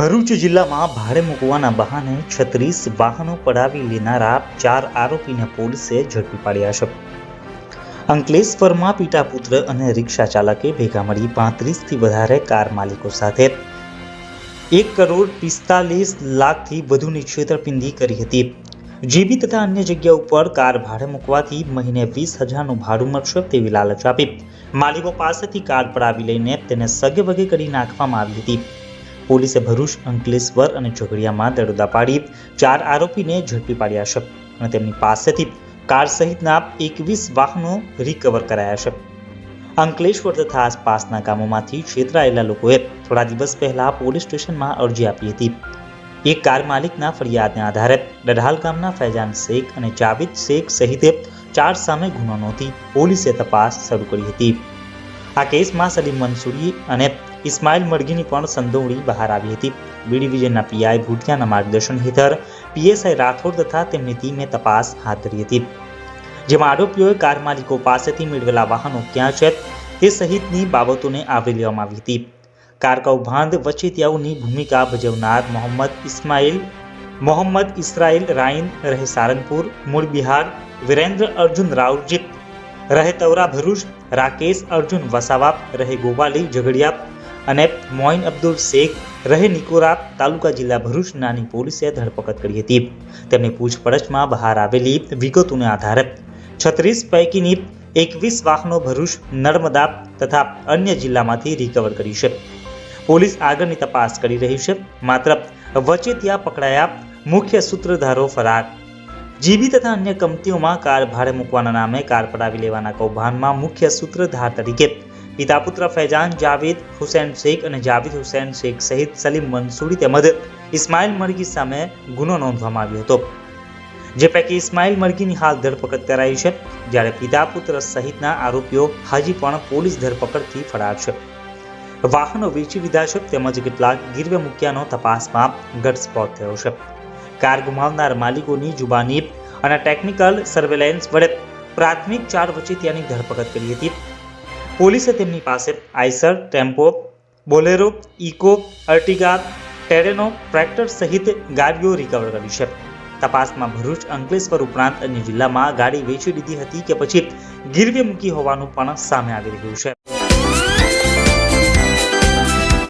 ભરૂચ જિલ્લામાં ભાડે મૂકવાના બહાને છત્રીસ વાહનો પડાવી લેનારા ચાર આરોપીને પોલીસે ઝડપી પાડ્યા છે. અંકલેશ્વરમાં પિતા પુત્ર અને રિક્ષા ચાલકે ભેગા મળી પાંત્રીસથી વધારે કાર માલિકો સાથે. એક કરોડ પિસ્તાલીસ લાખથી વધુની છેતરપિંડી કરી હતી. જીબી તથા અન્ય જગ્યા ઉપર કાર ભાડે મૂકવાથી મહિને વીસ હજારનું ભાડું મળશે તેવી લાલચ આપી. માલિકો પાસેથી કાર પડાવી લઈને તેને સગે વગે કરી નાખવામાં આવી હતી. પોલીસે ભરૂચ અંકલેશ્વર અને ઝઘડિયામાં દરોડા પાડી ચાર આરોપીને ઝડપી પાડ્યા છે અને તેમની પાસેથી કાર સહિતના એકવીસ વાહનો રિકવર કરાયા છે. અંકલેશ્વર તથા આસપાસના ગામોમાંથી છેતરાયેલા લોકોએ થોડા દિવસ પહેલા પોલીસ સ્ટેશનમાં અરજી આપી હતી. એક કાર માલિકના ફરિયાદને આધારે ડઢાલ ગામના ફૈજાન શેખ અને જાવેદ શેખ સહિતે ચાર સામે ગુનો નોંધી પોલીસે તપાસ શરૂ કરી હતી. આ કેસમાં સલીમ મંસૂરી અને ઇસ્માઇલ મરગીની પણ સંડોવણી બહાર આવી હતી. બી ડિવિઝનના પીઆઈ ભૂટિયાના માર્ગદર્શન હેઠળ પીએસઆઈ રાઠોડ તથા તેમની ટીમે તપાસ હાથ ધરી હતી. જેમાં આરોપીઓએ કાર માલિકો પાસેથી મેળવેલા વાહનો ક્યાં છે તે સહિતની બાબતોને આવરી લેવામાં આવી હતી. કાર કૌભાંડ વચેટિયાઓની ભૂમિકા ભજવનાર મોહમ્મદ ઇસ્માઇલ, મોહમ્મદ ઇસરાઇલ રાઈન રહે સારંગપુર, મૂળ બિહાર, વિરેન્દ્ર અર્જુન રાવજીત, રહે તવરા ભરૂચ, રાકેશ અર્જુન વસાવા રહે ગોવાલી ઝઘડિયા અને મોઇન અબ્દુલ શેખ રહે નિકોરા તાલુકા જિલ્લા ભરૂચ નાની પોલીસે ધરપકડ કરી હતી. તેમની પૂછપરછમાં બહાર આવેલી વિગતોને આધારે છત્રીસ પૈકીની એકવીસ વાહનો ભરૂચ, નર્મદા તથા અન્ય જિલ્લામાંથી રિકવર કરી છે. પોલીસ આગળની તપાસ કરી રહી છે. માત્ર વચેટિયા પકડાયા મુખ્ય સૂત્રધારો ફરાર. જીબી તથા અન્ય કંપનીઓમાં કાર ભાડે મૂકવાના નામે કાર પડાવી લેવાના કૌભાંડમાં મુખ્ય સૂત્રધાર તરીકે પિતા પુત્ર ફૈજાન, જાવેદ હુસૈન શેખ અને જાવેદ હુસૈન શેખ સહિત સલીમ મંસૂરી તેમજ ઇસ્માઇલ મરગી સામે ગુનો નોંધવામાં આવ્યો હતો. જે પૈકી ઇસ્માઇલ મરગીની હાલ ધરપકડ કરાઈ છે, જ્યારે પિતા પુત્ર સહિતના આરોપીઓ હજી પણ પોલીસ ધરપકડથી ફરાર છે. વાહનો વેચી લીધા છે, તેમજ કેટલાક ગીરવે મૂક્યાનો તપાસમાં ઘટસ્ફોટ થયો છે. કાર ગુમાવનાર માલિકોની જુબાની અને ટેકનિકલ સર્વેલન્સ વડે પ્રાથમિક ચાર વચેટિયાની ધરપકડ કરી હતી. પોલીસે તેમની પાસે Eicher, tempo, Bolero, Eeco, Ertiga, Terrano, tractor સહિત ગાડીઓ રિકવર કરી છે. તપાસમાં ભરૂચ, અંકલેશ્વર ઉપરાંત અન્ય જિલ્લામાં ગાડી વેચી દીધી હતી કે પછી ગીરવે મૂકી હોવાનું પણ સામે આવી રહ્યું છે.